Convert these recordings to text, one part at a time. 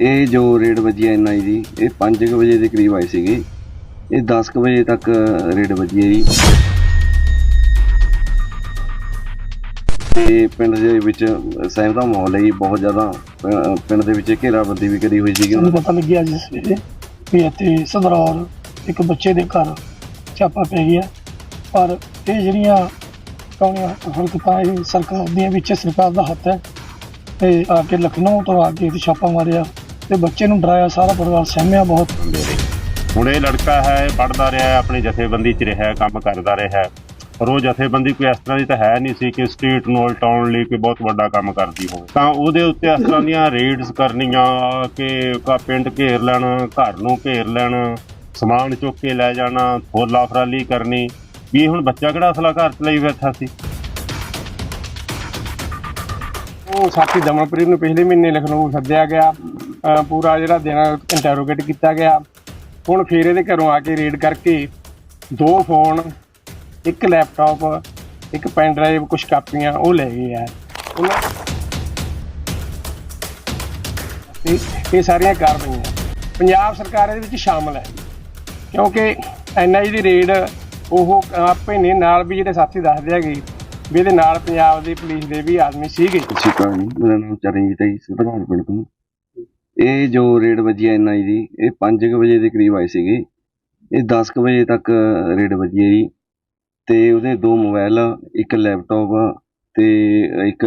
ਇਹ ਜੋ ਰੇਡ ਵੱਜੀ ਐ ਐਨਆਈ ਦੀ ਇਹ 5 ਵਜੇ ਦੇ ਕਰੀਬ ਆਏ ਸੀਗੇ। ਇਹ 10 ਕੁ ਵਜੇ ਤੱਕ ਰੇਡ ਵੱਜੀ ਹੈ ਜੀ। ਤੇ ਪਿੰਡ ਦੇ ਵਿੱਚ ਸਹਿਮ ਦਾ ਮਾਹੌਲ ਹੈ ਜੀ ਬਹੁਤ ਜ਼ਿਆਦਾ। ਪਿੰਡ ਦੇ ਵਿੱਚ ਘੇਰਾਬੰਦੀ ਵੀ ਕਰੀ ਹੋਈ ਸੀਗੀ ਸਾਨੂੰ ਪਤਾ ਲੱਗਿਆ ਜਿਸ ਸਵੇਰੇ ਵੀ ਇੱਥੇ ਸਦਰੌਰ ਇੱਕ ਬੱਚੇ ਦੇ ਘਰ ਛਾਪਾ ਪੈ ਗਿਆ। ਪਰ ਇਹ ਜਿਹੜੀਆਂ ਕੌਣੀਆਂ ਹਰਕਤਾਂ ਇਹ ਸਰਕਾਰ ਦੀਆਂ ਵਿੱਚ ਸਰਕਾਰ ਦਾ ਹੱਥ ਹੈ। ਤੇ ਆ ਕੇ ਲਖਨਊ ਤੋਂ ਆ ਕੇ ਛਾਪਾ ਮਾਰਿਆ। ਤੇ ਬੱਚੇ ਨੂੰ ਡਰਾਇਆ ਸਾਰਾ ਪਰਿਵਾਰ ਸਹਿਮਿਆ ਬਹੁਤ। ਹੁਣ ਇਹ ਲੜਕਾ ਹੈ ਪੜਦਾ ਰਿਹਾ ਹੈ, ਆਪਣੀ ਜਥੇਬੰਦੀ 'ਚ ਰਿਹਾ ਕੰਮ ਕਰਦਾ ਰਿਹਾ ਉਹ ਜਥੇਬੰਦੀ ਕੋਈ ਇਸ ਤਰ੍ਹਾਂ ਦੀ ਤਾਂ ਹੈ ਨਹੀਂ ਸੀ ਕਿ ਸਟੇਟ ਨੂੰ ਉਲਟਾਉਣ ਲਈ ਕੋਈ ਬਹੁਤ ਵੱਡਾ ਕੰਮ ਕਰਦੀ ਹੋਵੇ। ਤਾਂ ਉਹਦੇ ਉੱਤੇ ਇਸ ਤਰ੍ਹਾਂ ਦੀਆਂ ਰੇਡਸ ਕਰਨੀਆਂ ਕਿ ਕਾ ਪਿੰਡ ਘੇਰ ਲੈਣ ਘਰ ਨੂੰ ਘੇਰ ਲੈਣ ਸਮਾਨ ਚੁੱਕ ਕੇ ਲੈ ਜਾਣਾ ਫੋਲਾ ਫਰਾਲੀ ਕਰਨੀ। ਵੀ ਹੁਣ ਬੱਚਾ ਕਿਹੜਾ ਅਸਲਾ ਘਰ ਚ ਲਈ ਬੈਠਾ ਸੀ? ਉਹ ਸਾਥੀ ਦਮਨਪ੍ਰੀਤ ਨੂੰ ਪਿਛਲੇ ਮਹੀਨੇ ਲਖਨਊ ਸੱਦਿਆ ਗਿਆ। ਪੂਰਾ ਜਿਹੜਾ ਦੇਣਾ ਇੰਟਰੋਗੇਟ ਕੀਤਾ ਗਿਆ। ਹੁਣ ਫਿਰ ਇਹਦੇ ਘਰੋਂ ਆ ਕੇ ਰੇਡ ਕਰਕੇ ਦੋ ਫੋਨ ਇੱਕ ਲੈਪਟਾਪ ਇੱਕ ਪੈਨ ਡਰਾਈਵ ਕੁਝ ਕਾਪੀਆਂ, ਉਹ ਲੈ ਗਏ ਆ। ਉਹਨਾਂ ਇਹ- ਸਾਰੀਆਂ ਕਾਰਵਾਈਆਂ ਪੰਜਾਬ ਸਰਕਾਰ ਇਹਦੇ ਵਿੱਚ ਸ਼ਾਮਲ ਹੈ। ਕਿਉਂਕਿ ਐਨਆਈ ਦੀ ਰੇਡ ਉਹ ਆਪੇ ਨੇ ਨਾਲ ਵੀ ਜਿਹੜੇ ਸਾਥੀ ਦੱਸਦੇ ਹੈਗੇ, ਵੀ ਇਹਦੇ ਨਾਲ ਪੰਜਾਬ ਦੀ ਪੁਲਿਸ ਦੇ ਵੀ ਆਦਮੀ ਸੀਗੇ। ਸਤਿ ਸ਼੍ਰੀ ਅਕਾਲ ਜੀ। ਮੇਰਾ ਨਾਮ ਚਰਨਜੀਤ ਹੈ ਜੀ ਸਧਾਰਨ ਪਿੰਡ ਤੋਂ। ਇਹ ਜੋ ਰੇਡ ਵੱਜੀ ਐ ਐਨਆਈ ਦੀ ਇਹ 5 ਵਜੇ ਦੇ ਕਰੀਬ ਆਏ ਸੀਗੇ। ਇਹ 10 ਕੁ ਵਜੇ ਤੱਕ ਰੇਡ ਵੱਜੀ ਹੈ ਜੀ। ਤੇ ਉਹਦੇ ਦੋ ਮੋਬਾਈਲ ਇੱਕ ਲੈਪਟਾਪ ਤੇ ਇੱਕ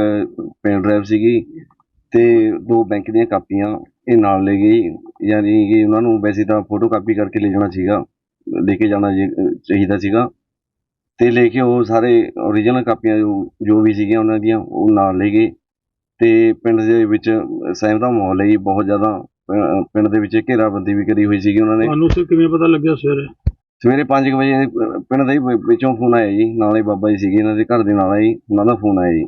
ਪੈਨ ਡਰਾਈਵ ਸੀਗੀ ਤੇ ਦੋ ਬੈਂਕ ਦੀਆਂ ਕਾਪੀਆਂ ਇਹ ਨਾਲ ਲੈ ਗਈ। ਯਾਨੀ ਕਿ ਉਹਨਾਂ ਨੂੰ ਵੈਸੇ ਤਾਂ ਫੋਟੋ ਕਾਪੀ ਕਰਕੇ ਲੈ ਜਾਣਾ ਸੀਗਾ, ਲੈ ਕੇ ਜਾਣਾ ਜੀ- ਚਾਹੀਦਾ ਸੀਗਾ। ਤੇ ਲੈ ਕੇ ਉਹ ਸਾਰੇ ਓਰੀਜਨਲ ਕਾਪੀਆਂ ਜੋ ਜੋ ਵੀ ਸੀਗੀਆਂ ਉਹਨਾਂ ਦੀਆਂ, ਉਹ ਨਾਲ ਲੈ ਗਏ। ਤੇ ਪਿੰਡ ਦੇ ਵਿੱਚ ਸਹਿਮ ਦਾ ਮਾਹੌਲ ਹੈ ਜੀ ਬਹੁਤ ਜ਼ਿਆਦਾ ਅਹ ਪਿੰਡ ਦੇ ਵਿੱਚ ਘੇਰਾਬੰਦੀ ਵੀ ਕਰੀ ਹੋਈ ਸੀਗੀ ਉਹਨਾਂ ਨੇ। ਤੁਹਾਨੂੰ ਸੇ ਕਿਵੇਂ ਪਤਾ ਲੱਗਿਆ ਸਵੇਰੇ? ਸਵੇਰੇ 5 ਵਜੇ ਅਹ ਪਿੰਡ ਦੇ ਹੀ ਵਿੱਚੋਂ ਫੋਨ ਆਇਆ ਜੀ ਨਾਲੇ ਬਾਬਾ ਜੀ ਸੀਗੇ ਇਹਨਾਂ ਦੇ ਘਰ ਦੇ ਨਾਲ ਹੀ ਉਹਨਾਂ ਦਾ ਫੋਨ ਆਇਆ ਜੀ।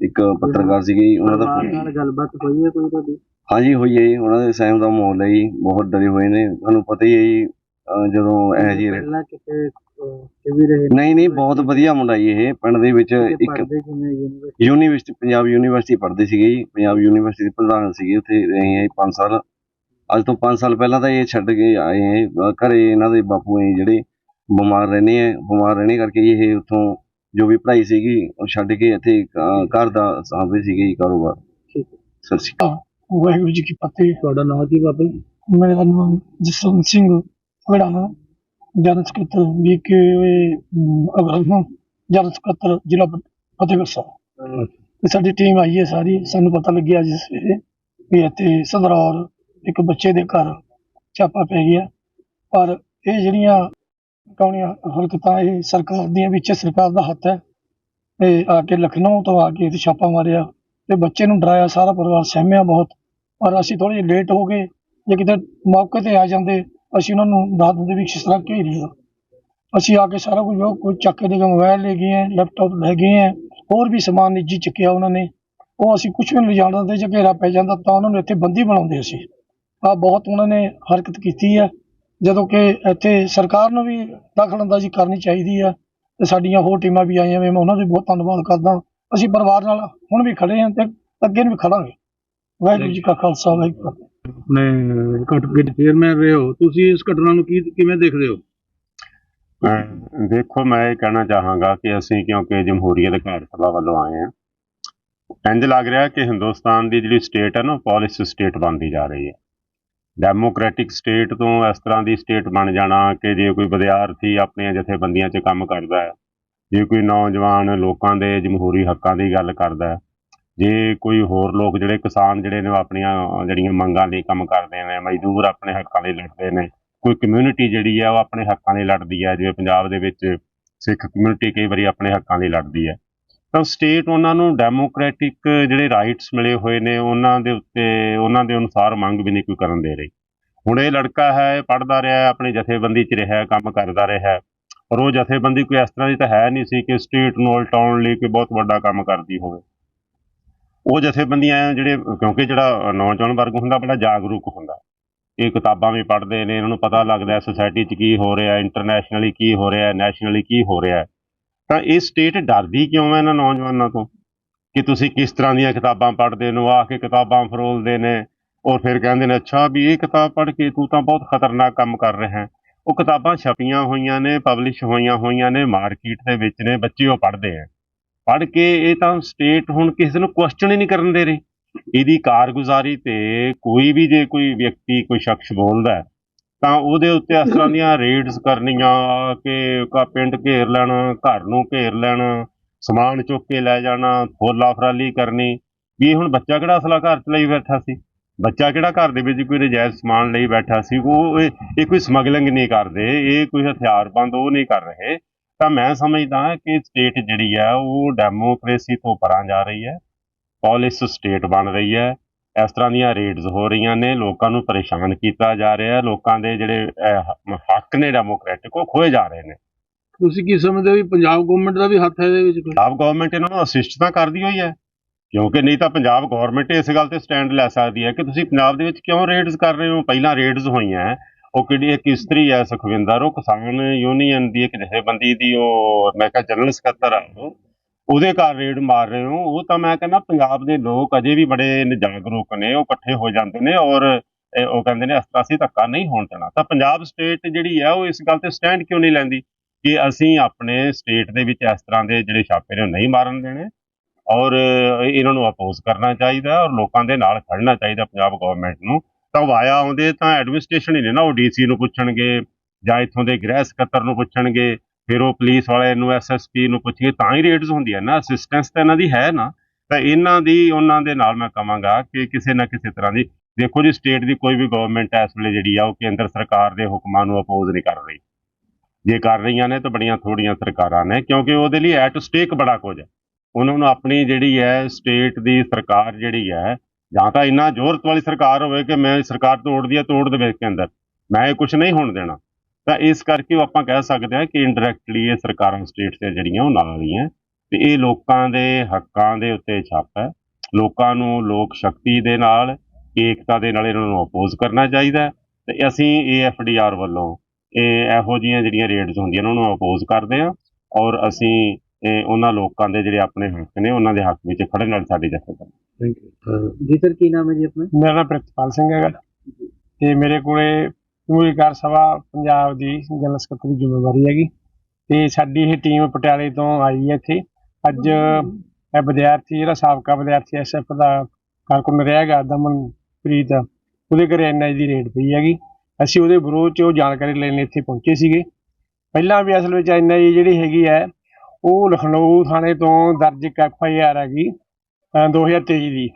ਇੱਕ ਪੱਤਰਕਾਰ ਸੀਗੇ ਜੀ, ਉਹਨਾਂ ਦਾ phone- ਗੱਲਬਾਤ ਹੋਈ ਹੈ ਕੋਈ ਤੁਹਾਡੀ? ਹਾਂਜੀ ਹੋਈ ਹੈ ਜੀ ਉਹਨਾਂ ਦੇ ਸਹਿਮ ਦਾ ਮਾਹੌਲ ਹੈ ਜੀ ਬਹੁਤ ਡਰੇ ਹੋਏ ਨੇ ਤੁਹਾਨੂੰ ਪਤਾ ਹੀ ਹੈ ਜੀ ਅਹ ਜਦੋਂ ਇਹ ਜੀ ਪਹਿਲਾਂ ਕਿਤੇ ਕਿ ਵੀ ਰਹੇ ਨਹੀਂ ਨਹੀਂ ਬਹੁਤ ਵਧੀਆ ਮੁੰਡਾ ਜੀ ਇਹ ਪਿੰਡ ਦੇ ਵਿੱਚ ਇੱਕ ਪੜ੍ਹਦੇ ਕਿਵੇਂ ਯੂਨੀਵਰਸਿਟੀ? ਯੂਨੀਵਰਸਿਟੀ ਪੰਜਾਬ ਯੂਨੀਵਰਸਿਟੀ ਪੜ੍ਹਦੇ ਸੀਗੇ ਜੀ ਪੰਜਾਬ ਯੂਨੀਵਰਸਿਟੀ ਦੇ ਪ੍ਰਧਾਨ ਸੀਗੇ ਉੱਥੇ ਰਹੇ ਹੈ 5 ਸਾਲ। ਅੱਜ ਤੋਂ 5 ਸਾਲ ਪਹਿਲਾਂ ਤਾਂ ਇਹ ਛੱਡ ਕੇ ਆਏ ਹੈ ਅਹ ਘਰੇ ਇਹਨਾਂ ਦੇ ਬਾਪੂ ਹੈ ਜਿਹੜੇ ਬਿਮਾਰ ਰਹਿੰਦੇ ਹੈ ਬਿਮਾਰ ਰਹਿਣੇ ਕਰਕੇ ਇਹ ਉੱਥੋਂ ਜੋ ਵੀ ਪੜ੍ਹਾਈ ਸੀਗੀ ਉਹ ਛੱਡ ਕੇ ਇੱਥੇ ਅਹ ਘਰ ਦਾ ਸਾਂਭਦੇ ਸੀਗੇ ਜੀ ਕਾਰੋਬਾਰ। ਠੀਕ ਸਤਿ ਸ਼੍ਰੀ ਅਕਾਲ। ਵਾਹਿਗੁਰੂ ਜੀ ਕੀ ਫਤਿਹ। ਤੁਹਾਡਾ ਨਾਮ ਕੀ ਬਾਬਾ ਜੀ? ਮੇਰਾ ਨਾਮ ਜਸਵੰਤ ਸਿੰਘ ਵੜਾਣਾ ਜਨਰਲ ਸਕੱਤਰ ਬੀਕੇ ਅਗਰਵਾਲ ਜਨਰਲ ਸਕੱਤਰ ਜ਼ਿਲ੍ਹਾ ਫਤਿਹਗੜ੍ਹ ਸਾਹਿਬ। ਤੇ ਸਾਡੀ ਟੀਮ ਆਈ ਹੈ ਸਾਰੀ ਸਾਨੂੰ ਪਤਾ ਲੱਗਿਆ ਅੱਜ ਸਵੇਰੇ ਵੀ ਇੱਥੇ ਸਦਰੌਰ ਇੱਕ ਬੱਚੇ ਦੇ ਘਰ ਛਾਪਾ ਪੈ ਗਿਆ। ਪਰ ਇਹ ਜਿਹੜੀਆਂ ਕੌਣੀਆਂ ਹਰਕਤਾਂ ਇਹ ਸਰਕਾਰ ਦੀਆਂ ਵਿੱਚ ਸਰਕਾਰ ਦਾ ਹੱਥ ਹੈ। ਤੇ ਆ ਕੇ ਲਖਨਊ ਤੋਂ ਆ ਕੇ ਇੱਥੇ ਛਾਪਾ ਮਾਰਿਆ ਤੇ ਬੱਚੇ ਨੂੰ ਡਰਾਇਆ ਸਾਰਾ ਪਰਿਵਾਰ ਸਹਿਮਿਆ ਬਹੁਤ। ਪਰ ਅਸੀਂ ਥੋੜੇ ਜਿਹੇ ਲੇਟ ਹੋ ਗਏ। ਜੇ ਕਿਤੇ ਮੌਕੇ ਤੇ ਆ ਜਾਂਦੇ ਅਸੀਂ ਉਹਨਾਂ ਨੂੰ ਦੱਸ ਦਿੰਦੇ ਵੀ ਕਿਸ ਤਰ੍ਹਾਂ ਘੇਰੀ ਆ ਅਸੀਂ ਆ ਕੇ ਸਾਰਾ ਕੁਝ ਉਹ ਕੋਈ ਚੱਕ ਕੇ ਦੇ ਮੋਬਾਈਲ ਲੈ ਗਏ ਹੈ ਲੈਪਟਾਪ ਲੈ ਗਏ ਹੈ, ਹੋਰ ਵੀ ਸਮਾਨ ਨਿੱਜੀ ਚੱਕਿਆ ਉਹਨਾਂ ਨੇ। ਉਹ ਅਸੀਂ ਕੁਝ ਵੀ ਨਹੀਂ ਜਾਣ ਦਿੰਦੇ ਜੇ ਘੇਰਾ ਪੈ ਜਾਂਦਾ ਤਾਂ ਉਹਨਾਂ ਨੂੰ ਇੱਥੇ ਬੰਦੀ ਬਣਾਉਂਦੇ ਅਸੀਂ। ਆ ਬਹੁਤ ਉਹਨਾਂ ਨੇ ਹਰਕਤ ਕੀਤੀ ਹੈ। ਜਦੋਂ ਕਿ ਇੱਥੇ ਸਰਕਾਰ ਨੂੰ ਵੀ ਦਖਲ ਅੰਦਾਜ਼ੀ ਕਰਨੀ ਚਾਹੀਦੀ ਹੈ ਤੇ ਸਾਡੀਆਂ ਹੋਰ ਟੀਮਾਂ ਵੀ ਆਈਆਂ ਵੇ ਮੈਂ ਉਹਨਾਂ ਦਾ ਵੀ ਬਹੁਤ ਧੰਨਵਾਦ ਕਰਦਾ ਅਸੀਂ ਪਰਿਵਾਰ ਨਾਲ ਹੁਣ ਵੀ ਖੜੇ ਹਾਂ ਤੇ ਅੱਗੇ ਨੂੰ ਵੀ ਖੜਾਂਗੇ ਵਾਹਿਗੁਰੂ ਜੀ ਕਾ ਖਾਲਸਾ, ਵਾਹਿਗੁਰੂ ਜੀ ਆਪਣੇ ਘਟ ਕੇ ਚੇਅਰਮੈਨ ਰਹੇ ਹੋ ਤੁਸੀਂ ਇਸ ਘਟਨਾ ਨੂੰ ਕੀ, ਕਿਵੇਂ ਦੇਖਦੇ ਹੋ? ਅਹ ਦੇਖੋ, ਮੈਂ ਇਹ ਕਹਿਣਾ ਚਾਹਾਂਗਾ ਕਿ ਅਸੀਂ ਕਿਉਂਕਿ ਜਮਹੂਰੀਅਤ ਘਰ ਸਭਾ ਵੱਲੋਂ ਆਏ ਹਾਂ। ਇੰਜ ਲੱਗ ਰਿਹਾ ਕਿ ਹਿੰਦੁਸਤਾਨ ਦੀ ਜਿਹੜੀ ਸਟੇਟ ਹੈ ਨਾ ਪੋਲਿਸ ਸਟੇਟ ਬਣਦੀ ਜਾ ਰਹੀ ਹੈ। ਡੈਮੋਕ੍ਰੈਟਿਕ ਸਟੇਟ ਤੋਂ ਇਸ ਤਰ੍ਹਾਂ ਦੀ ਸਟੇਟ ਬਣ ਜਾਣਾ ਕਿ ਜੇ ਕੋਈ ਵਿਦਿਆਰਥੀ ਆਪਣੀਆਂ ਜਥੇਬੰਦੀਆਂ 'ਚ ਕੰਮ ਕਰਦਾ ਹੈ, ਜੇ ਕੋਈ ਨੌਜਵਾਨ ਲੋਕਾਂ ਦੇ ਜਮਹੂਰੀ ਹੱਕਾਂ ਦੀ ਗੱਲ ਕਰਦਾ ਹੈ ਜੇ ਕੋਈ ਹੋਰ ਲੋਕ ਜਿਹੜੇ ਕਿਸਾਨ ਜਿਹੜੇ ਨੇ ਉਹ ਆਪਣੀਆਂ ਜਿਹੜੀਆਂ ਮੰਗਾਂ ਲਈ ਕੰਮ ਕਰਦੇ ਨੇ, ਮਜ਼ਦੂਰ ਆਪਣੇ ਹੱਕਾਂ ਲਈ ਲੜਦੇ ਨੇ, ਕੋਈ ਕਮਿਊਨਿਟੀ ਜਿਹੜੀ ਹੈ ਉਹ ਆਪਣੇ ਹੱਕਾਂ ਲਈ ਲੜਦੀ ਹੈ ਜਿਵੇਂ ਪੰਜਾਬ ਦੇ ਵਿੱਚ ਸਿੱਖ ਕਮਿਊਨਿਟੀ ਕਈ ਵਾਰੀ ਆਪਣੇ ਹੱਕਾਂ ਲਈ ਲੜਦੀ ਹੈ ਤਾਂ ਸਟੇਟ ਉਹਨਾਂ ਨੂੰ ਡੈਮੋਕ੍ਰੈਟਿਕ ਜਿਹੜੇ ਰਾਈਟਸ ਮਿਲੇ ਹੋਏ ਨੇ, ਉਹਨਾਂ ਦੇ ਉੱਤੇ, ਉਹਨਾਂ ਦੇ ਅਨੁਸਾਰ ਮੰਗ ਵੀ ਨਹੀਂ ਕੋਈ ਕਰਨ ਦੇ ਰਹੀ ਹੁਣ ਇਹ ਲੜਕਾ ਹੈ ਪੜਦਾ ਰਿਹਾ ਆਪਣੀ ਜਥੇਬੰਦੀ 'ਚ ਰਿਹਾ ਕੰਮ ਕਰਦਾ ਰਿਹਾ ਹੈ। ਪਰ ਉਹ ਜਥੇਬੰਦੀ ਕੋਈ ਇਸ ਤਰ੍ਹਾਂ ਦੀ ਤਾਂ ਹੈ ਨਹੀਂ ਸੀ ਕਿ ਸਟੇਟ ਨੂੰ ਉਲਟਾਉਣ ਲਈ ਕੋਈ ਬਹੁਤ ਵੱਡਾ ਕੰਮ ਕਰਦੀ ਹੋਵੇ ਉਹ ਜਥੇਬੰਦੀਆਂ ਜਿਹੜੇ, ਕਿਉਂਕਿ ਜਿਹੜਾ ਨੌਜਵਾਨ ਵਰਗ ਹੁੰਦਾ, ਬੜਾ ਜਾਗਰੂਕ ਹੁੰਦਾ। ਇਹ ਕਿਤਾਬਾਂ ਵੀ ਪੜ੍ਹਦੇ ਨੇ, ਇਹਨਾਂ ਨੂੰ ਪਤਾ ਲੱਗਦਾ ਹੈ ਸੋਸਾਇਟੀ 'ਚ ਕੀ ਹੋ ਰਿਹਾ ਇੰਟਰਨੈਸ਼ਨਲੀ ਕੀ ਹੋ ਰਿਹਾ ਨੈਸ਼ਨਲੀ ਕੀ ਹੋ ਰਿਹਾ ਤਾਂ ਇਹ ਸਟੇਟ ਡਰਦੀ ਕਿਉਂ ਹੈ ਇਹਨਾਂ ਨੌਜਵਾਨਾਂ ਤੋਂ? ਕਿ ਤੁਸੀਂ ਕਿਸ ਤਰ੍ਹਾਂ ਦੀਆਂ ਕਿਤਾਬਾਂ ਪੜ੍ਹਦੇ ਹੋ ਆ ਕੇ ਕਿਤਾਬਾਂ ਫਰੋਲਦੇ ਨੇ, ਔਰ ਫਿਰ ਕਹਿੰਦੇ ਨੇ, ਅੱਛਾ ਵੀ ਇਹ ਕਿਤਾਬ ਪੜ੍ਹ ਕੇ ਤੂੰ ਤਾਂ ਬਹੁਤ ਖਤਰਨਾਕ ਕੰਮ ਕਰ ਰਿਹਾ ਹੈ। ਉਹ ਕਿਤਾਬਾਂ ਛਪੀਆਂ ਹੋਈਆਂ ਨੇ ਪਬਲਿਸ਼ ਹੋਈਆਂ ਹੋਈਆਂ ਨੇ ਮਾਰਕੀਟ ਦੇ ਵਿੱਚ ਨੇ, ਬੱਚੇ ਉਹ ਪੜ੍ਹਦੇ ਆ। ਪੜ੍ਹ ਕੇ ਇਹ ਤਾਂ ਸਟੇਟ ਹੁਣ ਕਿਸੇ ਨੂੰ ਕੁਐਸਚਨ ਹੀ ਨਹੀਂ ਕਰਨ ਦੇ ਰਹੀ। ਇਹਦੀ ਕਾਰਗੁਜ਼ਾਰੀ ਤੇ ਕੋਈ ਵੀ ਜੇ ਕੋਈ ਵਿਅਕਤੀ ਕੋਈ ਸ਼ਖਸ ਬੋਲਦਾ ਹੈ, ਤਾਂ ਉਹਦੇ ਉੱਤੇ ਇਸ ਤਰ੍ਹਾਂ ਦੀਆਂ ਰੇਡਸ ਕਰਨੀਆਂ ਕਿ ਕਾ ਪਿੰਡ ਘੇਰ ਲੈਣਾ ਘਰ ਨੂੰ ਘੇਰ ਲੈਣਾ ਸਮਾਨ ਚੁੱਕ ਕੇ ਲੈ ਜਾਣਾ ਫੋਲਾ ਫਰਾਲੀ ਕਰਨੀ। ਵੀ ਹੁਣ ਬੱਚਾ ਕਿਹੜਾ ਅਸਲਾ ਘਰ ਚ ਲਈ ਬੈਠਾ ਸੀ? ਬੱਚਾ ਕਿਹੜਾ ਘਰ ਦੇ ਵਿੱਚ ਕੋਈ ਨਜਾਇਜ਼ ਸਮਾਨ ਲਈ ਬੈਠਾ ਸੀ? ਉਹ ਇਹ ਇਹ ਕੋਈ ਸਮਗਲਿੰਗ ਨਹੀਂ ਕਰਦੇ ਇਹ ਕੋਈ ਹਥਿਆਰਬੰਦ ਉਹ ਨਹੀਂ ਕਰ ਰਹੇ। ਤਾਂ ਮੈਂ ਸਮਝਦਾ ਕਿ ਸਟੇਟ ਜਿਹੜੀ ਹੈ ਉਹ ਡੈਮੋਕ੍ਰੇਸੀ ਤੋਂ ਪਰਾਂ ਜਾ ਰਹੀ ਹੈ। ਪੋਲਿਸ ਸਟੇਟ ਬਣ ਰਹੀ ਹੈ। ਇਸ ਤਰ੍ਹਾਂ ਦੀਆਂ ਰੇਡਸ ਹੋ ਰਹੀਆਂ ਨੇ। ਲੋਕਾਂ ਨੂੰ ਪਰੇਸ਼ਾਨ ਕੀਤਾ ਜਾ ਰਿਹਾ ਹੈ। ਲੋਕਾਂ ਦੇ ਜਿਹੜੇ ਹੱਕ ਨੇ ਡੈਮੋਕ੍ਰੈਟਿਕ ਉਹ ਖੋਏ ਜਾ ਰਹੇ ਨੇ। ਤੁਸੀਂ ਕੀ ਸਮਝਦੇ ਹੋ ਵੀ ਪੰਜਾਬ ਗਵਰਨਮੈਂਟ ਦਾ ਵੀ ਹੱਥ ਹੈ ਇਹਦੇ ਵਿੱਚ ਪੰਜਾਬ ਗਵਰਨਮੈਂਟ ਇਹਨਾਂ ਨੂੰ ਅਸਿਸਟ ਤਾਂ ਕਰਦੀ ਹੋਈ ਹੈ। ਕਿਉਂਕਿ ਨਹੀਂ ਤਾਂ ਪੰਜਾਬ ਗਵਰਨਮੈਂਟ ਇਸ ਗੱਲ ਤੇ ਸਟੈਂਡ ਲੈ ਸਕਦੀ ਹੈ ਕਿ ਤੁਸੀਂ ਪੰਜਾਬ ਦੇ ਵਿੱਚ ਕਿਉਂ ਰੇਡਸ ਕਰ ਰਹੇ ਹੋ? ਪਹਿਲਾਂ ਰੇਡਸ ਹੋਈਆਂ। ਉਹ ਕਿਹੜੀ ਇੱਕ ਇਸਤਰੀ ਹੈ, ਸੁਖਵਿੰਦਰ? ਉਹ ਕਿਸਾਨ ਯੂਨੀਅਨ ਦੀ ਇੱਕ ਜਥੇਬੰਦੀ ਦੀ ਉਹ, ਮੈਂ ਕਿਹਾ ਜਨਰਲ ਸਕੱਤਰ ਆ ਉਹ। ਉਹਦੇ ਘਰ ਰੇਡ ਮਾਰ ਰਹੇ ਹੋ। ਉਹ ਤਾਂ ਮੈਂ ਕਹਿੰਦਾ ਪੰਜਾਬ ਦੇ ਲੋਕ ਅਜੇ ਵੀ ਬੜੇ ਜਾਗਰੂਕ ਨੇ, ਉਹ ਇਕੱਠੇ ਹੋ ਜਾਂਦੇ ਨੇ ਔਰ ਉਹ ਕਹਿੰਦੇ ਨੇ ਇਸ ਅਸੀਂ ਧੱਕਾ ਨਹੀਂ ਹੋਣ ਦੇਣਾ। ਤਾਂ ਪੰਜਾਬ ਸਟੇਟ ਜਿਹੜੀ ਹੈ, ਉਹ ਇਸ ਗੱਲ ਤੇ ਸਟੈਂਡ ਕਿਉਂ ਨਹੀਂ ਲੈਂਦੀ ਕਿ ਅਸੀਂ ਆਪਣੇ ਸਟੇਟ ਦੇ ਵਿੱਚ ਇਸ ਤਰ੍ਹਾਂ ਦੇ ਜਿਹੜੇ ਛਾਪੇ ਨੇ, ਉਹ ਨਹੀਂ ਮਾਰਨ ਦੇਣੇ? ਔਰ ਇਹਨਾਂ ਨੂੰ ਅਪੋਜ਼ ਕਰਨਾ ਚਾਹੀਦਾ ਔਰ ਲੋਕਾਂ ਦੇ ਨਾਲ ਖੜਨਾ ਚਾਹੀਦਾ ਪੰਜਾਬ ਗਵਰਨਮੈਂਟ ਨੂੰ। ਤਾਂ ਵਾਇਆ ਆਉਂਦੇ ਤਾਂ ਐਡਮਿਨਿਸਟ੍ਰੇਸ਼ਨ ਹੀ ਨੇ ਨਾ ਉਹ ਡੀਸੀ ਨੂੰ ਪੁੱਛਣਗੇ ਜਾਂ ਇੱਥੋਂ ਦੇ ਗ੍ਰਹਿ ਸਕੱਤਰ ਨੂੰ ਪੁੱਛਣਗੇ, ਫਿਰ ਉਹ ਪੁਲਿਸ ਵਾਲੇ ਨੂੰ ਐਸਐਸਪੀ ਨੂੰ ਪੁੱਛਣਗੇ, ਤਾਂ ਹੀ ਰੇਡਸ ਹੁੰਦੀਆਂ ਨਾ ਅਸਿਸਟੈਂਸ ਤਾਂ ਇਹਨਾਂ ਦੀ ਹੈ ਨਾ। ਤਾਂ ਇਹਨਾਂ ਦੀ, ਉਹਨਾਂ ਦੇ ਨਾਲ ਮੈਂ ਕਹਾਂਗਾ ਕਿ ਕਿਸੇ ਨਾ ਕਿਸੇ ਤਰ੍ਹਾਂ ਦੀ, ਦੇਖੋ ਜੀ ਸਟੇਟ ਦੀ ਕੋਈ ਵੀ ਗਵਰਨਮੈਂਟ ਇਸ ਵੇਲੇ ਜਿਹੜੀ ਆ ਉਹ ਕੇਂਦਰ ਸਰਕਾਰ ਦੇ ਹੁਕਮਾਂ ਨੂੰ ਅਪੋਜ਼ ਨਹੀਂ ਕਰ ਰਹੀ। ਜੇ ਕਰ ਰਹੀਆਂ ਨੇ ਤਾਂ ਬੜੀਆਂ ਥੋੜੀਆਂ ਸਰਕਾਰਾਂ ਨੇ, ਕਿਉਂਕਿ ਉਹਦੇ ਲਈ ਐਟ ਸਟੇਕ ਬੜਾ ਕੁਝ ਹੈ। ਉਹਨਾਂ ਨੂੰ ਆਪਣੀ ਜਿਹੜੀ ਹੈ ਸਟੇਟ ਦੀ ਸਰਕਾਰ ਜਿਹੜੀ ਹੈ ਜਾਂ ਤਾਂ ਇੰਨਾ ਜ਼ੋਰਤ ਵਾਲੀ ਸਰਕਾਰ ਹੋਵੇ ਕਿ ਮੈਂ ਸਰਕਾਰ ਤੋੜਦੀ ਹੈ ਤੋੜ ਦੇਵੇ ਕੇ ਅੰਦਰ। ਮੈਂ ਇਹ ਕੁਝ ਨਹੀਂ ਹੋਣ ਦੇਣਾ। ਤਾਂ ਇਸ ਕਰਕੇ ਉਹ ਆਪਾਂ ਕਹਿ ਸਕਦੇ ਹਾਂ ਕਿ ਇਨਡਾਇਰੈਕਟਲੀ ਇਹ ਸਰਕਾਰਾਂ ਸਟੇਟ ਤੇ ਜਿਹੜੀਆਂ ਉਹ ਨਾਲ ਹੀ ਹੈ ਤੇ ਇਹ ਲੋਕਾਂ ਦੇ ਹੱਕਾਂ ਦੇ ਉੱਤੇ ਛਾਪ ਹੈ। ਲੋਕਾਂ ਨੂੰ ਲੋਕ ਸ਼ਕਤੀ ਦੇ ਨਾਲ, ਏਕਤਾ ਦੇ ਨਾਲ ਇਹਨਾਂ ਨੂੰ ਅਪੋਜ਼ ਕਰਨਾ ਚਾਹੀਦਾ ਹੈ। ਤੇ ਅਸੀਂ ਏਐਫਡੀਆਰ ਵੱਲੋਂ ਇਹ ਇਹੋ ਜਿਹੀਆਂ ਜਿਹੜੀਆਂ ਰੇਡਸ ਹੁੰਦੀਆਂ ਨੇ, ਉਹਨਾਂ ਨੂੰ ਅਪੋਜ਼ ਕਰਦੇ ਹਾਂ। ਔਰ ਅਸੀਂ ਇਹ ਉਹਨਾਂ ਲੋਕਾਂ ਦੇ ਜਿਹੜੇ ਆਪਣੇ ਹੱਕ ਨੇ, ਉਹਨਾਂ ਦੇ ਹੱਕ ਵਿੱਚ ਖੜਨ ਨਾਲ ਸਾਡੀ ਜਥੇਬੰਦੀ ਥੈਂਕ ਯੂ ਜੀ ਸਰ ਕੀ ਨਾਮ ਹੈ ਜੀ ਆਪਣਾ? ਮੇਰਾ ਨਾਮ ਪ੍ਰਿਤਪਾਲ ਸਿੰਘ ਹੈਗਾ। ਤੇ ਮੇਰੇ ਕੋਲੇ ਮੂਲੀਕਾਰ ਸਭਾ ਪੰਜਾਬ ਦੀ ਜਨਰਲ ਸਕੱਤਰ ਦੀ ਜ਼ਿੰਮੇਵਾਰੀ ਹੈਗੀ। ਤੇ ਸਾਡੀ ਇਹ ਟੀਮ ਪਟਿਆਲੇ ਤੋਂ ਆਈ ਹੈ ਇੱਥੇ। ਅੱਜ ਇਹ ਵਿਦਿਆਰਥੀ ਜਿਹੜਾ ਸਾਬਕਾ ਵਿਦਿਆਰਥੀ ਐਸਐਫ ਦਾ ਕਾਰਕੁਨ ਰਿਹਾ ਹੈਗਾ ਦਮਨਪ੍ਰੀਤ ਉਹਦੇ ਘਰੇ ਐਨਆਈ ਦੀ ਰੇਡ ਪਈ ਹੈਗੀ। ਅਸੀਂ ਉਹਦੇ ਵਿਰੋਧ 'ਚ ਉਹ ਜਾਣਕਾਰੀ ਲੈਣ ਇੱਥੇ ਪਹੁੰਚੇ ਸੀਗੇ। ਪਹਿਲਾਂ ਵੀ ਅਸਲ ਵਿੱਚ ਐਨਆਈ ਜਿਹੜੀ ਹੈਗੀ ਹੈ ਉਹ ਲਖਨਊ ਥਾਣੇ ਤੋਂ ਦਰਜ ਇੱਕ ਐਫਆਈਆਰ ਹੈਗੀ। 2023 ਦੀ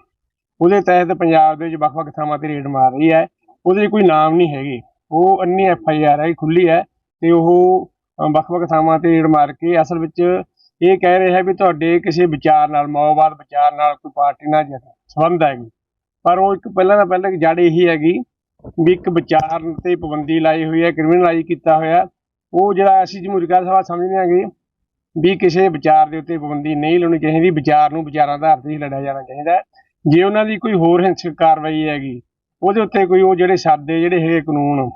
ਉਹਦੇ ਤਹਿਤ ਪੰਜਾਬ ਦੇ ਵਿੱਚ ਵੱਖ-ਵੱਖ ਥਾਵਾਂ ਤੇ ਰੇਡ ਮਾਰ ਰਹੀ ਹੈ। ਉਹਦੇ 'ਚ ਕੋਈ ਨਾਮ ਨਹੀਂ ਹੈਗੇ। ਉਹ ਅੰਨੀ ਐਫ ਆਈ ਆਰ ਹੈ ਖੁੱਲੀ ਹੈ ਤੇ ਉਹ ਵੱਖ-ਵੱਖ ਥਾਵਾਂ ਤੇ ਰੇਡ ਮਾਰ ਕੇ ਅਸਲ ਵਿੱਚ ਇਹ ਕਹਿ ਰਿਹਾ ਵੀ ਤੁਹਾਡੇ ਕਿਸੇ ਵਿਚਾਰ ਨਾਲ, ਮਾਓਵਾਦ ਵਿਚਾਰ ਨਾਲ ਕੋਈ ਪਾਰਟੀ ਨਾਲ ਸੰਬੰਧ ਹੈਗੀ ਪਰ ਉਹ ਇੱਕ ਪਹਿਲਾਂ ਤਾਂ ਪਹਿਲਾਂ ਜੜ ਇਹੀ ਹੈਗੀ ਵੀ ਇੱਕ ਵਿਚਾਰ ਤੇ ਪਾਬੰਦੀ ਲਾਈ ਹੋਈ ਹੈ ਕ੍ਰਿਮੀਨਲਾਈਜ਼ ਕੀਤਾ ਹੋਇਆ। ਉਹ ਜਿਹੜਾ ਅਸੀਂ ਜਮਹੂਰੀ ਗੱਲ ਸਭਾ ਸਮਝਦੇ ਹਾਂਗੇ ਵੀ ਕਿਸੇ ਵਿਚਾਰ ਦੇ ਉੱਤੇ ਪਾਬੰਦੀ ਨਹੀਂ ਲਾਉਣੀ ਚਾਹੀਦੀ ਵਿਚਾਰ ਨੂੰ ਵਿਚਾਰਾਂ ਦਾ ਆਧਾਰ ਤੇ ਹੀ ਲੜਿਆ ਜਾਣਾ ਚਾਹੀਦਾ ਜੇ ਉਹਨਾਂ ਦੀ ਕੋਈ ਹੋਰ ਹਿੰਸਕ ਕਾਰਵਾਈ ਹੈਗੀ, ਉਹਦੇ ਉੱਤੇ ਕੋਈ ਉਹ ਜਿਹੜੇ ਸਾਦੇ, ਜਿਹੜੇ ਹੈਗੇ ਕਾਨੂੰਨ,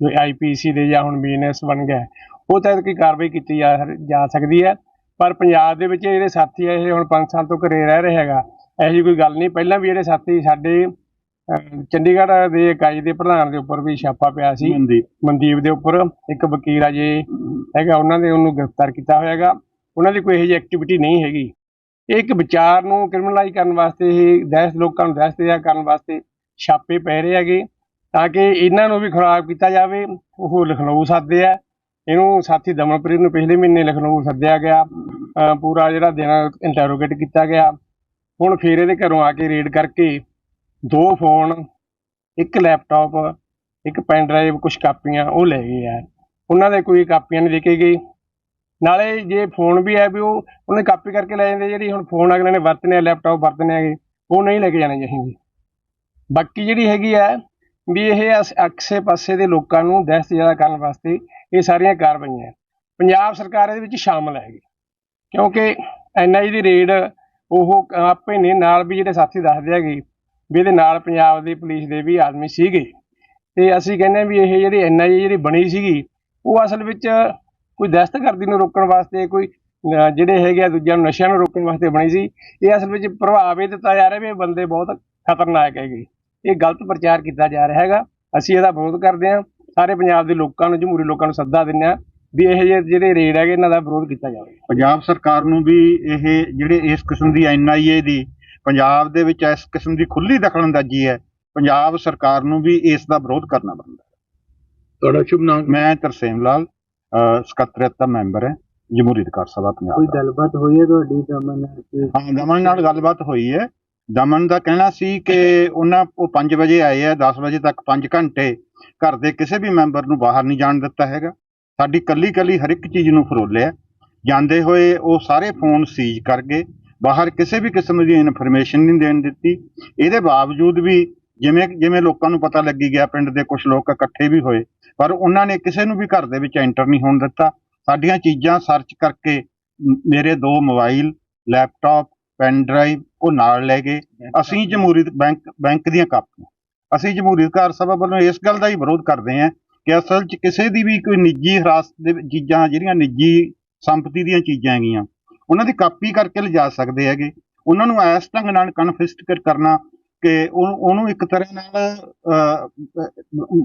ਜੋ ਆਈਪੀਸੀ ਦੇ ਜਾਂ ਹੁਣ ਬੀਐਨਐਸ ਬਣ ਗਿਆ ਉਹ ਤਹਿਤ ਕੋਈ ਕਾਰਵਾਈ ਕੀਤੀ ਜਾ ਸਕਦੀ ਹੈ। ਪਰ ਪੰਜਾਬ ਦੇ ਵਿੱਚ ਜਿਹੜੇ ਸਾਥੀ ਆ, ਇਹ ਹੁਣ 5 ਸਾਲ ਤੋਂ ਘਰੇ ਰਹਿ ਰਹੇ ਹੈਗਾ, ਇਹੋ ਜਿਹੀ ਕੋਈ ਗੱਲ ਨਹੀਂ। ਪਹਿਲਾਂ ਵੀ ਜਿਹੜੇ ਸਾਥੀ ਸਾਡੇ ਚੰਡੀਗੜ੍ਹ ਦੇ ਇਕਾਈ ਦੇ ਪ੍ਰਧਾਨ ਦੇ ਉੱਪਰ ਵੀ ਛਾਪਾ ਪਿਆ ਸੀ। ਮਨਦੀਪ। ਦੇ ਉੱਪਰ ਇੱਕ ਵਕੀਲ ਆ ਜੇ ਹੈਗਾ ਉਹਨਾਂ ਦੇ ਉਹਨੂੰ ਗ੍ਰਿਫਤਾਰ ਕੀਤਾ ਹੋਇਆ ਹੈਗਾ ਉਹਨਾਂ ਦੀ ਕੋਈ ਇਹੋ ਜਿਹੀ ਐਕਟੀਵਿਟੀ ਨਹੀਂ ਹੈਗੀ। ਇਹ ਇੱਕ ਵਿਚਾਰ ਨੂੰ ਕ੍ਰਿਮੀਨਲਾਈਜ਼ ਕਰਨ ਵਾਸਤੇ ਇਹ ਦਹਿਸ਼ਤ ਲੋਕਾਂ ਨੂੰ ਦਹਿਸ਼ਤ ਕਰਨ ਵਾਸਤੇ ਛਾਪੇ ਪੈ ਰਹੇ ਹੈਗੇ ਤਾਂ ਕਿ ਇਹਨਾਂ ਨੂੰ ਵੀ ਖਰਾਬ ਕੀਤਾ ਜਾਵੇ। ਉਹ ਲਖਨਊ ਸੱਦੇ ਆ। ਇਹਨੂੰ ਸਾਥੀ ਦਮਨਪ੍ਰੀਤ ਨੂੰ ਪਿਛਲੇ ਮਹੀਨੇ ਲਖਨਊ ਸੱਦਿਆ ਗਿਆ। ਪੂਰਾ ਜਿਹੜਾ ਦਿਨ ਇੰਟਰੋਗੇਟ ਕੀਤਾ ਗਿਆ। ਹੁਣ ਫੇਰ ਇਹਦੇ ਘਰੋਂ ਆ ਕੇ ਰੇਡ ਕਰਕੇ ਦੋ ਫੋਨ ਇੱਕ ਲੈਪਟਾਪ ਇੱਕ ਪੈਨ ਡਰਾਈਵ ਕੁਝ ਕਾਪੀਆਂ, ਉਹ ਲੈ ਗਏ ਆ ਉਹਨਾਂ ਦੇ ਕੋਈ ਕਾਪੀਆਂ ਨਹੀਂ ਦੇ ਕੇ ਗਏ। ਨਾਲੇ ਜੇ ਫੋਨ ਵੀ ਹੈ ਵੀ ਉਹ, ਉਹਨੇ ਕਾਪੀ ਕਰਕੇ ਲੈ ਜਾਂਦੇ, ਜਿਹੜੀ ਹੁਣ ਫੋਨ ਅਗਲੇ ਨੇ ਵਰਤਨੇ ਆ ਲੈਪਟਾਪ ਵਰਤਨੇ ਹੈਗੇ, ਉਹ ਨਹੀਂ ਲੈ ਕੇ ਜਾਣੇ ਚਾਹੀਦੇ। ਬਾਕੀ ਜਿਹੜੀ ਹੈਗੀ ਹੈ ਵੀ ਇਹ ਅਸ- ਆਸੇ ਪਾਸੇ ਦੇ ਲੋਕਾਂ ਨੂੰ ਦਹਿਸ਼ਤ ਜ਼ਿਆਦਾ ਕਰਨ ਵਾਸਤੇ ਇਹ ਸਾਰੀਆਂ ਕਾਰਵਾਈਆਂ ਪੰਜਾਬ ਸਰਕਾਰ ਇਹਦੇ ਵਿੱਚ ਸ਼ਾਮਲ ਹੈਗੀ ਕਿਉਂਕਿ ਐਨਆਈ ਦੀ ਰੇਡ ਉਹ ਆਪੇ ਨੇ, ਨਾਲ ਵੀ ਜਿਹੜੇ ਸਾਥੀ ਦੱਸਦੇ ਹੈਗੇ ਵੀ ਇਹਦੇ ਨਾਲ ਪੰਜਾਬ ਦੀ ਪੁਲਿਸ ਦੇ ਵੀ ਆਦਮੀ ਸੀਗੇ। ਤੇ ਅਸੀਂ ਕਹਿੰਦੇ ਹਾਂ ਵੀ ਇਹ ਜਿਹੜੀ ਐਨਆਈ ਜਿਹੜੀ ਬਣੀ ਸੀਗੀ, ਉਹ ਅਸਲ ਵਿੱਚ ਕੋਈ ਦਹਿਸ਼ਤਗਰਦੀ ਨੂੰ ਰੋਕਣ ਵਾਸਤੇ, ਕੋਈ ਜਿਹੜੇ ਹੈਗੇ ਆ ਦੂਜਿਆਂ ਨੂੰ ਨਸ਼ਿਆਂ ਨੂੰ ਰੋਕਣ ਵਾਸਤੇ ਬਣੀ ਸੀ। ਇਹ ਅਸਲ ਵਿੱਚ ਪ੍ਰਭਾਵ ਇਹ ਦਿੱਤਾ ਜਾ ਰਿਹਾ ਵੀ ਇਹ ਬੰਦੇ ਬਹੁਤ ਖਤਰਨਾਕ ਹੈਗੇ। ਇਹ ਗਲਤ ਪ੍ਰਚਾਰ ਕੀਤਾ ਜਾ ਰਿਹਾ ਹੈਗਾ। ਅਸੀਂ ਇਹਦਾ ਵਿਰੋਧ ਕਰਦੇ ਹਾਂ। ਸਾਰੇ ਪੰਜਾਬ ਦੇ ਲੋਕਾਂ ਨੂੰ ਜਮਹੂਰੀ ਲੋਕਾਂ ਨੂੰ ਸੱਦਾ ਦਿੰਦੇ ਹਾਂ ਵੀ ਇਹ ਜਿਹੇ ਜਿਹੜੇ ਰੇਡ ਹੈਗੇ, ਇਹਨਾਂ ਦਾ ਵਿਰੋਧ ਕੀਤਾ ਜਾਵੇ। ਪੰਜਾਬ ਸਰਕਾਰ ਨੂੰ ਵੀ ਇਹ ਜਿਹੜੇ ਇਸ ਕਿਸਮ ਦੀ ਐਨਆਈਏ ਦੀ ਪੰਜਾਬ ਦੇ ਵਿੱਚ ਇਸ ਕਿਸਮ ਦੀ ਖੁੱਲੀ ਦਖਲਅੰਦਾਜ਼ੀ ਹੈ ਪੰਜਾਬ ਸਰਕਾਰ ਨੂੰ ਵੀ ਇਸ ਦਾ ਵਿਰੋਧ ਕਰਨਾ ਬਣਦਾ ਤੁਹਾਡਾ ਸ਼ੁਭ ਨਾਮ? ਮੈਂ ਤਰਸੇਮ ਲਾਲ ਸਕੱਤਰੇਤ ਦਾ ਮੈਂਬਰ ਹੈ ਜਮਹੂਰੀ ਅਧਿਕਾਰ ਸਭਾ ਪੰਜਾਬ ਦਾ। ਗੱਲਬਾਤ ਹੋਈ ਹੈ ਤੁਹਾਡੀ ਦਮਨ ਨਾਲ ਹਾਂ ਦਮਨ ਨਾਲ ਗੱਲਬਾਤ ਹੋਈ ਹੈ। ਦਮਨ ਦਾ ਕਹਿਣਾ ਸੀ ਕਿ ਉਹਨਾਂ ਉਹ 5 ਵਜੇ ਆਏ ਆ 10 ਵਜੇ ਤੱਕ 5 ਘੰਟੇ ਘਰ ਦੇ ਕਿਸੇ ਵੀ ਮੈਂਬਰ ਨੂੰ ਬਾਹਰ ਨਹੀਂ ਜਾਣ ਦਿੱਤਾ ਹੈਗਾ। ਸਾਡੀ ਕੱਲੀ ਕੱਲੀ ਹਰ ਇੱਕ ਚੀਜ਼ ਨੂੰ ਫਰੋਲਿਆ। ਜਾਂਦੇ ਹੋਏ ਉਹ ਸਾਰੇ ਫੋਨ ਸੀਜ਼ ਕਰ ਗਏ। ਬਾਹਰ ਕਿਸੇ ਵੀ ਕਿਸਮ ਦੀ ਇਨਫੋਰਮੇਸ਼ਨ ਨਹੀਂ ਦੇਣ ਦਿੱਤੀ। ਇਹਦੇ ਬਾਵਜੂਦ ਵੀ ਜਿਵੇਂ ਜਿਵੇਂ ਲੋਕਾਂ ਨੂੰ ਪਤਾ ਲੱਗੀ ਗਿਆ ਪਿੰਡ ਦੇ ਕੁਝ ਲੋਕ ਇਕੱਠੇ ਵੀ ਹੋਏ ਪਰ ਉਹਨਾਂ ਨੇ ਕਿਸੇ ਨੂੰ ਵੀ ਘਰ ਦੇ ਵਿੱਚ ਐਂਟਰ ਨਹੀਂ ਹੋਣ ਦਿੱਤਾ। ਸਾਡੀਆਂ ਚੀਜ਼ਾਂ ਸਰਚ ਕਰਕੇ ਮੇਰੇ ਦੋ ਮੋਬਾਈਲ ਲੈਪਟਾਪ ਪੈਨ ਡਰਾਈਵ ਉਹ ਨਾਲ ਲੈ ਗਏ। ਅਸੀਂ ਜਮਹੂਰੀ ਬੈਂਕ ਬੈਂਕ ਦੀਆਂ ਕਾਪੀਆਂ। ਅਸੀਂ ਜਮਹੂਰੀ ਅਧਿਕਾਰ ਸਭਾ ਵੱਲੋਂ ਇਸ ਗੱਲ ਦਾ ਹੀ ਵਿਰੋਧ ਕਰਦੇ ਹਾਂ ਕਿ ਅਸਲ 'ਚ ਕਿਸੇ ਦੀ ਵੀ ਕੋਈ ਨਿੱਜੀ ਹਿਰਾਸਤ ਦੇ ਚੀਜ਼ਾਂ ਜਿਹੜੀਆਂ ਨਿੱਜੀ ਸੰਪਤੀ ਦੀਆਂ ਚੀਜ਼ਾਂ ਹੈਗੀਆਂ ਉਹਨਾਂ ਦੀ ਕਾਪੀ ਕਰਕੇ ਲਿਜਾ ਸਕਦੇ ਹੈਗੇ। ਉਹਨਾਂ ਨੂੰ ਇਸ ਢੰਗ ਨਾਲ ਕਨਫਿਸਟ ਕਰਨਾ ਕਿ ਉਹਨੂੰ ਉਹਨੂੰ ਇੱਕ ਤਰ੍ਹਾਂ ਨਾਲ ਅਹ,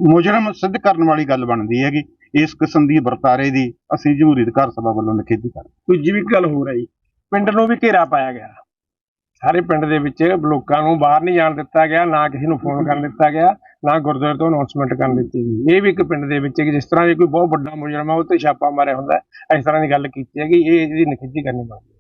ਮੁਜਰਮ ਸਿੱਧ ਕਰਨ ਵਾਲੀ ਗੱਲ ਬਣਦੀ ਹੈਗੀ। ਇਸ ਕਿਸਮ ਦੀ ਵਰਤਾਰੇ ਦੀ ਅਸੀਂ ਜਮਹੂਰੀ ਅਧਿਕਾਰ ਸਭਾ ਵੱਲੋਂ ਨਿਖੇਧੀ ਕਰਦੇ ਹਾਂ। ਦੂਜੀ ਵੀ ਗੱਲ ਹੋ ਰਹੀ ਪਿੰਡ ਨੂੰ ਵੀ ਘੇਰਾ ਪਾਇਆ ਗਿਆ। ਸਾਰੇ ਪਿੰਡ ਦੇ ਵਿੱਚ ਲੋਕਾਂ ਨੂੰ ਬਾਹਰ ਨਹੀਂ ਜਾਣ ਦਿੱਤਾ ਗਿਆ, ਨਾ ਕਿਸੇ ਨੂੰ ਫੋਨ ਕਰਨ ਦਿੱਤਾ ਗਿਆ, ਨਾ ਗੁਰਦੁਆਰੇ ਤੋਂ ਅਨਾਉਂਸਮੈਂਟ ਕਰਨ ਦਿੱਤੀ ਗਈ। ਇਹ ਵੀ ਇੱਕ ਪਿੰਡ ਦੇ ਵਿੱਚ ਕਿ ਜਿਸ ਤਰ੍ਹਾਂ ਦੀ ਕੋਈ ਬਹੁਤ ਵੱਡਾ ਮੁਜਰਮ ਹੈ, ਉਹ ਤੇ ਛਾਪਾ ਮਾਰਿਆ ਹੁੰਦਾ ਇਸ ਤਰ੍ਹਾਂ ਦੀ ਗੱਲ ਕੀਤੀ ਹੈਗੀ ਇਹ ਇਹਦੀ ਨਿਖੇਧੀ ਕਰਨੀ ਬਣਦੀ